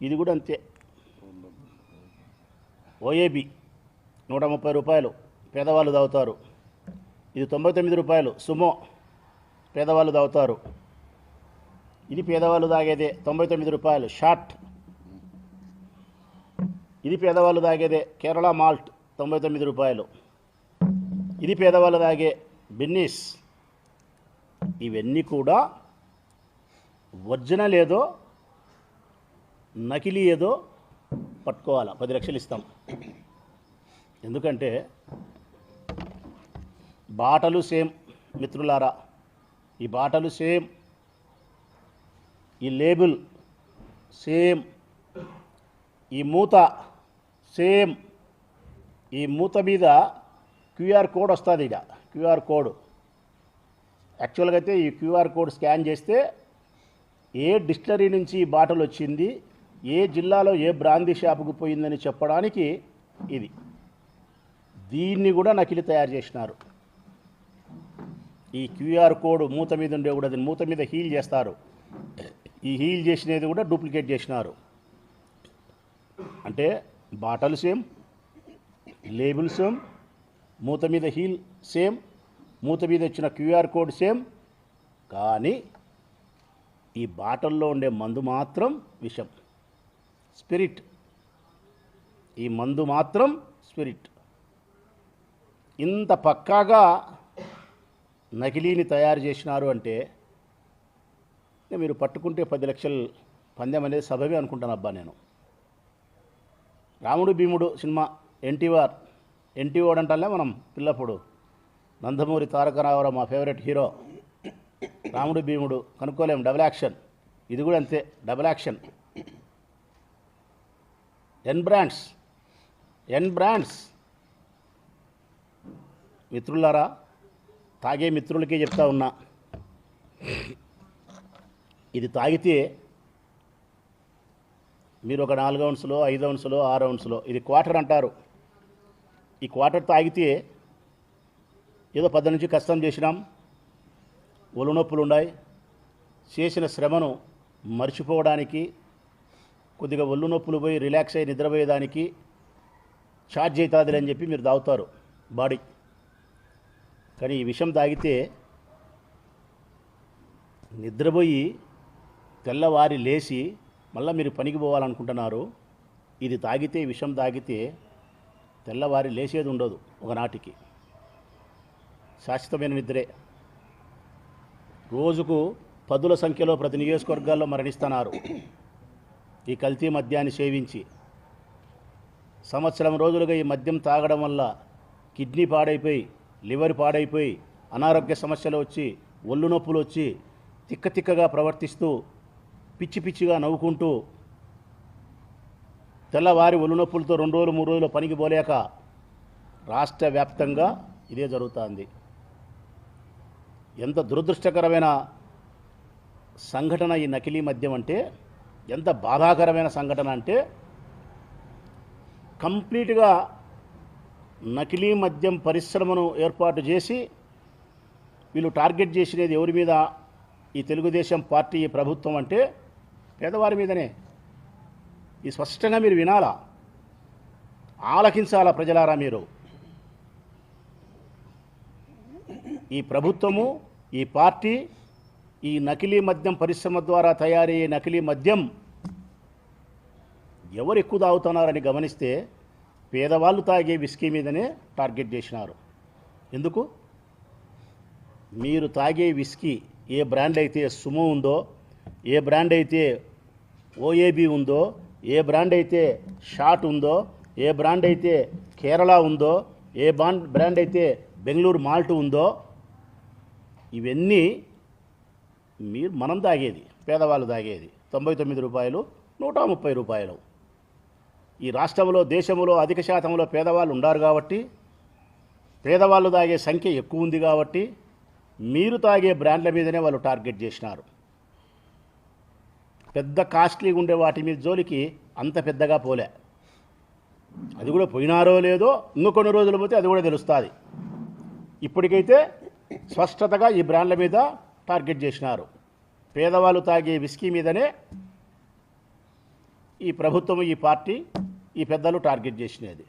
ఇది కూడా అంతే ఓఏబి నూట ముప్పై రూపాయలు పేదవాళ్ళు తాగుతారు ఇది తొంభై తొమ్మిది రూపాయలు సుమో పేదవాళ్ళు తాగుతారు ఇది పేదవాళ్ళు తాగేదే తొంభై తొమ్మిది రూపాయలు షార్ట్ ఇది పేదవాళ్ళు తాగేదే కేరళ మాల్ట్ తొంభై తొమ్మిది రూపాయలు ఇది పేదవాళ్ళు తాగే బిన్నీస్ ఇవన్నీ కూడా ఒరిజినల్ ఏదో నకిలీ ఏదో పట్టుకోవాలా. పది లక్షలు ఇస్తాం. ఎందుకంటే బాటలు సేమ్ మిత్రులారా ఈ బాటలు సేమ్ ఈ లేబుల్ సేమ్ ఈ మూత సేమ్ ఈ మూత మీద క్యూఆర్ కోడ్ వస్తుంది ఇక క్యూఆర్ కోడ్. యాక్చువల్గా అయితే ఈ క్యూఆర్ కోడ్ స్కాన్ చేస్తే ఏ డిస్టిలరీ నుంచి ఈ బాటలు వచ్చింది ఏ జిల్లాలో ఏ బ్రాందీ షాపుకు పోయిందని చెప్పడానికి ఇది. దీన్ని కూడా నకిలీ తయారు చేసినారు. ఈ క్యూఆర్ కోడ్ మూత మీద ఉండే కూడా దీన్ని మూత మీద హీల్ చేస్తారు. ఈ హీల్ చేసినది కూడా డూప్లికేట్ చేసినారు. అంటే బాటల్ సేమ్ లేబుల్ సేమ్ మూత మీద హీల్ సేమ్ మూత మీద వచ్చిన క్యూఆర్ కోడ్ సేమ్ కానీ ఈ బాటల్లో ఉండే మందు మాత్రం విషం. స్పిరిట్. ఈ మందు మాత్రం స్పిరిట్. ఇంత పక్కాగా నకిలీని తయారు చేసినారు అంటే మీరు పట్టుకుంటే పది లక్షలు పందెం అనేది సబబే అనుకుంటాను అబ్బా నేను. రాముడు భీముడు సినిమా ఎన్టీఆర్ ఎన్టీఓడ్ అంటాలే మనం పిల్లప్పుడు. నందమూరి తారక రామారావు మా ఫేవరెట్ హీరో. రాముడు భీముడు కనుక్కోలేము డబుల్ యాక్షన్. ఇది కూడా అంతే double action. N brands N brands మిత్రులారా తాగే మిత్రులకే చెప్తా ఉన్నా. ఇది తాగితే మీరు ఒక నాలుగు ఔన్సులో ఐదు ఔన్సులో ఆరు ఔన్సులో ఇది క్వార్టర్ అంటారు. ఈ క్వార్టర్ తాగితే ఏదో పద్ద నుంచి కష్టం చేసినాం. ఒళ్ళు నొప్పులు ఉన్నాయి. చేసిన శ్రమను మర్చిపోవడానికి కొద్దిగా ఒళ్ళు నొప్పులు పోయి రిలాక్స్ అయ్యి నిద్రపోయేదానికి ఛార్జ్ అవుతుంది అని చెప్పి మీరు తాగుతారు బాడీ. కానీ ఈ విషం తాగితే నిద్రపోయి తెల్లవారి లేచి మళ్ళీ మీరు పనికి పోవాలనుకుంటున్నారు. ఇది తాగితే విషం తాగితే తెల్లవారి లేచేది ఉండదు ఒకనాటికి శాశ్వతమైన నిద్రే. రోజుకు పదుల సంఖ్యలో ప్రతి నియోజకవర్గాల్లో మరణిస్తున్నారు. ఈ కల్తీ మద్యాన్ని సేవించి సంవత్సరం రోజులుగా ఈ మద్యం తాగడం వల్ల కిడ్నీ పాడైపోయి లివర్ పాడైపోయి అనారోగ్య సమస్యలు వచ్చి ఒళ్ళు నొప్పులు వచ్చి తిక్కతిక్కగా ప్రవర్తిస్తూ పిచ్చి పిచ్చిగా నవ్వుకుంటూ తెల్లవారి ఒళ్ళు నొప్పులతో రెండు రోజులు మూడు రోజులు పనికి పోలేక రాష్ట్ర వ్యాప్తంగా ఇదే జరుగుతుంది. ఎంత దురదృష్టకరమైన సంఘటన ఈ నకిలీ మద్యం అంటే ఎంత బాధాకరమైన సంఘటన అంటే కంప్లీట్గా నకిలీ మద్యం పరిశ్రమను ఏర్పాటు చేసి వీళ్ళు టార్గెట్ చేసినది ఎవరి మీద? ఈ తెలుగుదేశం పార్టీ ఈ ప్రభుత్వం అంటే పేదవారి మీదనే. ఈ స్పష్టంగా మీరు వినాలా? ఆలకించాలా ప్రజలారా మీరు? ఈ ప్రభుత్వము ఈ పార్టీ ఈ నకిలీ మద్యం పరిశ్రమ ద్వారా తయారయ్యే నకిలీ మద్యం ఎవరు ఎక్కువ తాగుతున్నారని గమనిస్తే పేదవాళ్ళు తాగే విస్కీ మీదనే టార్గెట్ చేసినారు. ఎందుకు? మీరు తాగే విస్కీ ఏ బ్రాండ్ అయితే సుమో ఉందో ఏ బ్రాండ్ అయితే ఓఏబి ఉందో ఏ బ్రాండ్ అయితే షాట్ ఉందో ఏ బ్రాండ్ అయితే కేరళ ఉందో ఏ బాండ్ బ్రాండ్ అయితే బెంగళూరు మాల్ట్ ఉందో ఇవన్నీ మీరు మనం తాగేది పేదవాళ్ళు తాగేది తొంభై తొమ్మిది రూపాయలు నూట ముప్పై రూపాయలు. ఈ రాష్ట్రంలో దేశంలో అధిక శాతంలో పేదవాళ్ళు ఉన్నారు కాబట్టి పేదవాళ్ళు తాగే సంఖ్య ఎక్కువ ఉంది కాబట్టి మీరు తాగే బ్రాండ్ల మీదనే వాళ్ళు టార్గెట్ చేసినారు. పెద్ద కాస్ట్లీగా ఉండే వాటి మీద జోలికి అంత పెద్దగా పోలే. అది కూడా పోయినారో లేదో ఇంకొన్ని రోజులు పోతే అది కూడా తెలుస్తుంది. ఇప్పటికైతే స్పష్టతగా ఈ బ్రాండ్ల మీద టార్గెట్ చేసినారు. పేదవాళ్ళు తాగే విస్కీ మీదనే ఈ ప్రభుత్వం ఈ పార్టీ ఈ పెద్దలు టార్గెట్ చేసినది.